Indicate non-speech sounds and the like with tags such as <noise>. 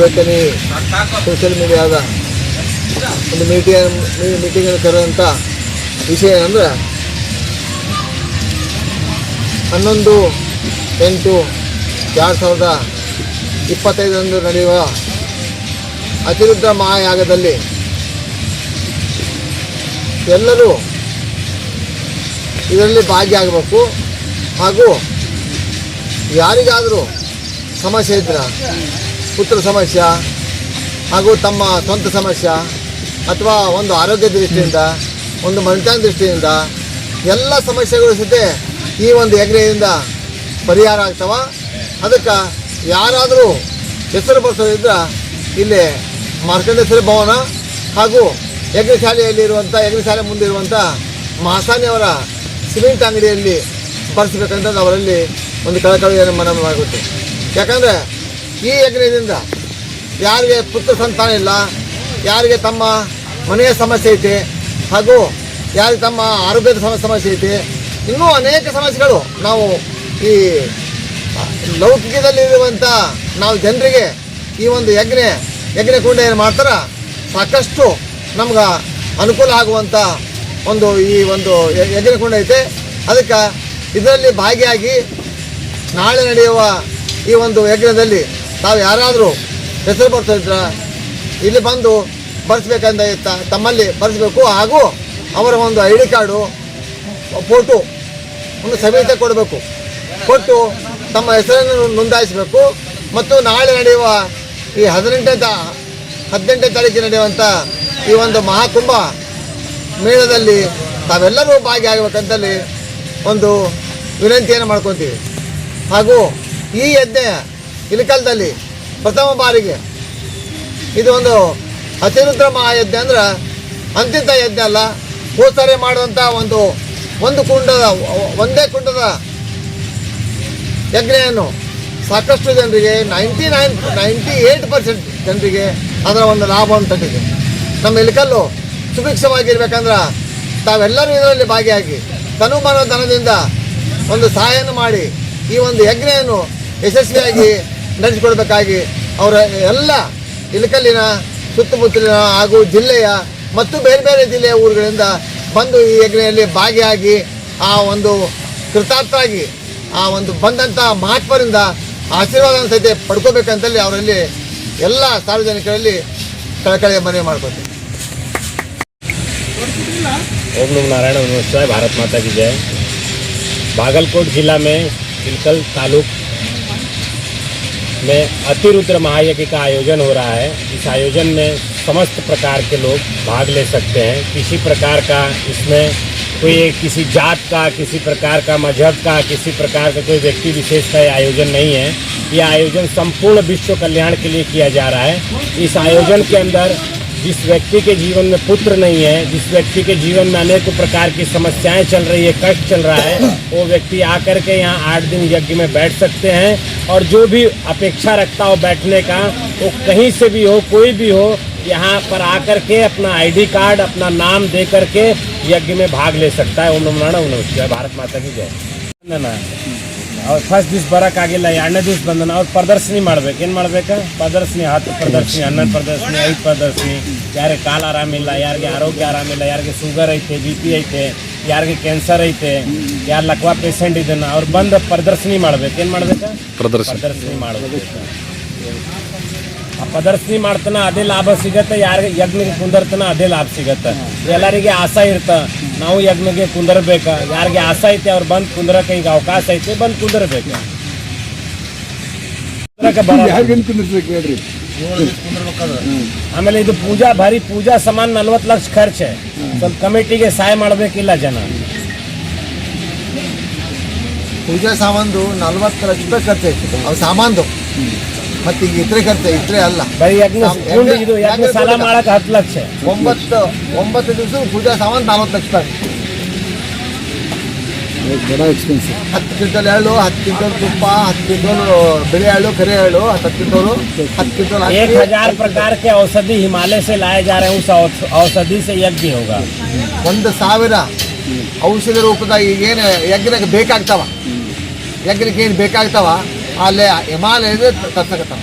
ಇವತ್ತಿನ ಸೋಷಿಯಲ್ ಮೀಡಿಯಾದ ಒಂದು ಮೀಟಿಂಗ್ ಮೀಟಿಂಗನ್ನು ಕರೆದಂಥ ವಿಷಯ ಏನಂದ್ರೆ, ಹನ್ನೊಂದು, ಎಂಟು, ಎರಡು ಸಾವಿರದ ಇಪ್ಪತ್ತೈದರಂದು ನಡೆಯುವ ಅತಿರುದ್ಧ ಮಹಾಯಾಗದಲ್ಲಿ ಎಲ್ಲರೂ ಇದರಲ್ಲಿ ಭಾಗಿಯಾಗಬೇಕು. ಹಾಗೂ ಯಾರಿಗಾದರೂ ಸಮಸ್ಯೆ ಇದ್ರೆ ಪುತ್ರ ಸಮಸ್ಯೆ ಹಾಗೂ ತಮ್ಮ ಸ್ವಂತ ಸಮಸ್ಯೆ ಅಥವಾ ಒಂದು ಆರೋಗ್ಯ ದೃಷ್ಟಿಯಿಂದ, ಒಂದು ಮನುಷ್ಯನ ದೃಷ್ಟಿಯಿಂದ ಎಲ್ಲ ಸಮಸ್ಯೆಗಳು ಸತೆ ಈ ಒಂದು ಹೆಗ್ರೆಯಿಂದ ಪರಿಹಾರ ಆಗ್ತವ. ಅದಕ್ಕೆ ಯಾರಾದರೂ ಹೆಸರು ಬರ್ಸೋದಿದ್ರೆ ಇಲ್ಲಿ ಮಾರ್ಕಂಡೇಶ್ವರ ಭವನ ಹಾಗೂ ಯಜ್ಞಶಾಲೆಯಲ್ಲಿರುವಂಥ ಶಾಲೆ ಮುಂದಿರುವಂಥ ಮಹಾಸಾನಿಯವರ ಸಿಮೆಂಟ್ ಅಂಗಡಿಯಲ್ಲಿ ಬರ್ಸ್ಬೇಕಂತ ಅವರಲ್ಲಿ ಒಂದು ಕಳಕಳಿಯನ್ನು ಮನವಿ ಆಗುತ್ತೆ ಯಾಕಂದರೆ ಈ ಯಜ್ಞದಿಂದ ಯಾರಿಗೆ ಪುತ್ರ ಸಂತಾನ ಇಲ್ಲ, ಯಾರಿಗೆ ತಮ್ಮ ಮನೆಯ ಸಮಸ್ಯೆ ಐತೆ, ಹಾಗೂ ಯಾರಿಗೆ ತಮ್ಮ ಆರೋಗ್ಯದ ಸಮ- ಸಮಸ್ಯೆ ಐತೆ, ಇನ್ನೂ ಅನೇಕ ಸಮಸ್ಯೆಗಳು ನಾವು ಈ ಲೌಕಿಕದಲ್ಲಿರುವಂಥ ನಾವು ಜನರಿಗೆ ಈ ಒಂದು ಯಜ್ಞ ಕುಂಡ ಏನು ಮಾಡ್ತಾರೆ? ಸಾಕಷ್ಟು ನಮ್ಗೆ ಅನುಕೂಲ ಆಗುವಂಥ ಒಂದು ಈ ಒಂದು ಯಜ್ಞ ಕುಂಡ ಐತೆ. ಅದಕ್ಕೆ ಇದರಲ್ಲಿ ಭಾಗಿಯಾಗಿ ನಾಳೆ ನಡೆಯುವ ಈ ಒಂದು ಯಜ್ಞದಲ್ಲಿ ತಾವು ಯಾರಾದರೂ ಹೆಸರು ಬರ್ತಿದ್ರ ಇಲ್ಲಿ ಬಂದು ಬರೆಸ್ಬೇಕಂದ ತಮ್ಮಲ್ಲಿ ಬರ್ಸ್ಬೇಕು ಹಾಗೂ ಅವರ ಒಂದು ಐ ಡಿ ಕಾರ್ಡು, ಫೋಟೋ ಒಂದು ಸಮೇತ ಕೊಡಬೇಕು. ಕೊಟ್ಟು ತಮ್ಮ ಹೆಸರನ್ನು ನೋಂದಾಯಿಸಬೇಕು. ಮತ್ತು ನಾಳೆ ನಡೆಯುವ ಈ ಹದಿನೆಂಟನೇ ತಾ, ಹದಿನೆಂಟನೇ ತಾರೀಕಿಗೆ ನಡೆಯುವಂಥ ಈ ಒಂದು ಮಹಾಕುಂಭ ಮೇಳದಲ್ಲಿ ತಾವೆಲ್ಲರೂ ಭಾಗಿಯಾಗಬೇಕಂತಲ್ಲಿ ಒಂದು ವಿನಂತಿಯನ್ನು ಮಾಡ್ಕೊತೀವಿ. ಹಾಗೂ ಈ ಯಜ್ಞ ಇಳಕಲ್ದಲ್ಲಿ ಪ್ರಥಮ ಬಾರಿಗೆ. ಇದು ಒಂದು ಅತಿರುದ್ರ ಮಹಾಯಜ್ಞ ಅಂದ್ರೆ ಅಂತಿಂತ ಯಜ್ಞ ಅಲ್ಲ. ಹೋದ್ಸಾರಿ ಮಾಡುವಂಥ ಒಂದು ಒಂದು ಕುಂಡದ, ಒಂದೇ ಕುಂಡದ ಯಜ್ಞೆಯನ್ನು. ಸಾಕಷ್ಟು ಜನರಿಗೆ ninety nine ninety eight percent ಜನರಿಗೆ ಅದರ ಒಂದು ಲಾಭವನ್ನು ತಂದಿದೆ ನಮ್ಮ ಇಲಿಕಲ್ಲು ಸುಭಿಕ್ಷವಾಗಿರ್ಬೇಕಂದ್ರೆ ತಾವೆಲ್ಲರೂ ಇದರಲ್ಲಿ ಭಾಗಿಯಾಗಿ ತನುಮನ ಧನದಿಂದ ಒಂದು ಸಹಾಯವನ್ನು ಮಾಡಿ ಈ ಒಂದು ಯಜ್ಞೆಯನ್ನು ಯಶಸ್ವಿಯಾಗಿ ನಡೆಸಿಕೊಡ್ಬೇಕಾಗಿ ಅವರ ಎಲ್ಲ ಇಳಕಲ್ಲಿನ ಸುತ್ತಮುತ್ತಲಿನ ಹಾಗೂ ಜಿಲ್ಲೆಯ ಮತ್ತು ಬೇರೆ ಬೇರೆ ಜಿಲ್ಲೆಯ ಊರುಗಳಿಂದ ಬಂದು ಈ ಯಜ್ಞೆಯಲ್ಲಿ ಭಾಗಿಯಾಗಿ ಆ ಒಂದು ಕೃತಾರ್ಥರಾಗಿ ಆ ಒಂದು ಬಂದಂಥ ಮಹಾತ್ಮರಿಂದ ಆಶೀರ್ವಾದ ಸಹಿತ ಪಡ್ಕೋಬೇಕಂತಲ್ಲಿ ಅವರಲ್ಲಿ ಎಲ್ಲ ಸಾರ್ವಜನಿಕರಲ್ಲಿ ಕಳಕಳಿಯ ಮನವಿ ಮಾಡ್ಕೊತೀವಿ ओम नमो नारायण नमस्कार भारत माता की जय भागलकोट जिला में तिलकल तालुक में अतिरुद्र महायज्ञ का आयोजन हो रहा है। इस आयोजन में समस्त प्रकार के लोग भाग ले सकते हैं। किसी प्रकार का इसमें कोई किसी जात का, किसी प्रकार का मज़हब का, किसी प्रकार का कोई व्यक्ति विशेष का आयोजन नहीं है। यह आयोजन संपूर्ण विश्व कल्याण के लिए किया जा रहा है। इस आयोजन के अंदर जिस व्यक्ति के जीवन में पुत्र नहीं है जिस व्यक्ति के जीवन में अनेक प्रकार की समस्याएँ चल रही है कष्ट चल रहा है <coughs> वो व्यक्ति आकर के यहाँ आठ दिन यज्ञ में बैठ सकते हैं और जो भी अपेक्षा रखता हो बैठने का वो कहीं से भी हो कोई भी हो यहाँ पर आकर के अपना आईडी कार्ड अपना नाम दे करके यज्ञ में भाग ले सकता है। ओम नमो नारायण ओम नमः शिवाय। भारत माता की जय। ना ಅವ್ರು ಫಸ್ಟ್ ದಿವ್ಸ ಬರೋಕ್ಕಾಗಿಲ್ಲ ಎರಡನೇ ದಿವ್ಸ ಬಂದನ ಅವ್ರು ಪ್ರದರ್ಶನಿ ಮಾಡ್ಬೇಕು. ಏನು ಮಾಡ್ಬೇಕು? ಪ್ರದರ್ಶನಿ ಹತ್ತು ಪ್ರದರ್ಶನಿ ಹನ್ನೊಂದು ಪ್ರದರ್ಶನಿ ಐದು ಪ್ರದರ್ಶನಿ. ಯಾರಿಗೆ ಕಾಲು ಆರಾಮಿಲ್ಲ ಯಾರಿಗೆ ಆರೋಗ್ಯ ಆರಾಮಿಲ್ಲ ಯಾರಿಗೆ ಶುಗರ್ ಐತೆ ಬಿ ಪಿ ಐತೆ ಯಾರಿಗೆ ಕ್ಯಾನ್ಸರ್ ಐತೆ ಯಾರು ಲಕ್ವಾ ಪೇಷಂಟ್ ಇದನ್ನ ಅವ್ರು ಬಂದು ಪ್ರದರ್ಶನಿ ಮಾಡ್ಬೇಕು. ಏನು ಮಾಡ್ಬೇಕು? ಪ್ರದರ್ಶನ ಮಾಡಬೇಕು. ಪ್ರದರ್ಶನಿ ಮಾಡ್ತಾನ ಅದೇ ಲಾಭ ಸಿಗತ್ತೆ. ಯಾರಿಗೆ ಯಜ್ಞಕ್ಕೆ ಕುಂದರ್ತನ ಅದೇ ಲಾಭ ಸಿಗತ್ತೆ. ಎಲ್ಲರಿಗೆ ಆಸೆ ಇರ್ತ. ನಾವು ಯಜ್ಞಕ್ಕೆ ಕುಂದರ್ಬೇಕ. ಯಾರಿಗೆ ಆಸೆ ಐತೆ ಅವ್ರು ಬಂದು ಕುಂದ್ರಕ್ಕೆ ಈಗ ಅವಕಾಶ ಐತೆ ಬಂದು ಕುಂದರ್ಬೇಕು. ಆಮೇಲೆ ಇದು ಪೂಜಾ ಭಾರಿ ಪೂಜಾ ಸಾಮಾನ್ ನಲ್ವತ್ತು ಲಕ್ಷ ಖರ್ಚೆ. ಸ್ವಲ್ಪ ಕಮಿಟಿಗೆ ಸಹಾಯ ಮಾಡಬೇಕಿಲ್ಲ ಜನ. ಪೂಜಾ ಸಾಮಾನು ನಲ್ವತ್ತು ಲಕ್ಷ ರೂಪಾಯಿ ಖರ್ಚು ಅವ್ರ ಸಾಮಾನ್ದು. ಮತ್ತೆ ಈಗ ಇತರೆ ಖರ್ಚು ಇತರೆ ಅಲ್ಲ ಬರೀ ಯಜ್ಞ ನಾವು ಕುಂಡು ಇದು ಯಜ್ಞ- ಯಜ್ಞ ಸಾಲ ಮಾಡಕ್ಕೆ ಹತ್ತು ಲಕ್ಷ ಒಂಬತ್ತು ಒಂಬತ್ತು ದಿವಸ ಪೂಜಾ ಸಾಮಾನು ನಲ್ವತ್ತು ಲಕ್ಷ ರೂಪಾಯಿ ಹತ್ತು ಕ್ವಿಂಟಲ್ ಎಳ್ಳು ಹತ್ತು ಕ್ವಿಂಟಲ್ ತುಪ್ಪ ಹತ್ತು ಕ್ವಿಂಟಲ್ ಬಿಳಿ ಎಳ್ಳು ಕರಿ ಎಳ್ಳು ಹತ್ತು ಕ್ವಿಂಟಲ್ ಹತ್ತು ಕ್ವಿಂಟಲ್ एक ಅಕ್ಕಿ, हजार प्रकार के औषधि हिमालय से लाए जा रहे हैं उस औ- औषधि से यज्ञ होगा ಒಂದು ಸಾವಿರ ಔಷಧಿ ರೂಪದ ಈಗೇನು ಯಜ್ಞಕ್ಕೆ ಬೇಕಾಗ್ತಾವ ಯಜ್ಞಕ್ಕೆ ಏನು ಬೇಕಾಗ್ತಾವ ಅಲ್ಲಿ ಹಿಮಾಲಯದ ತರ್ಸಕತ್ತಾವ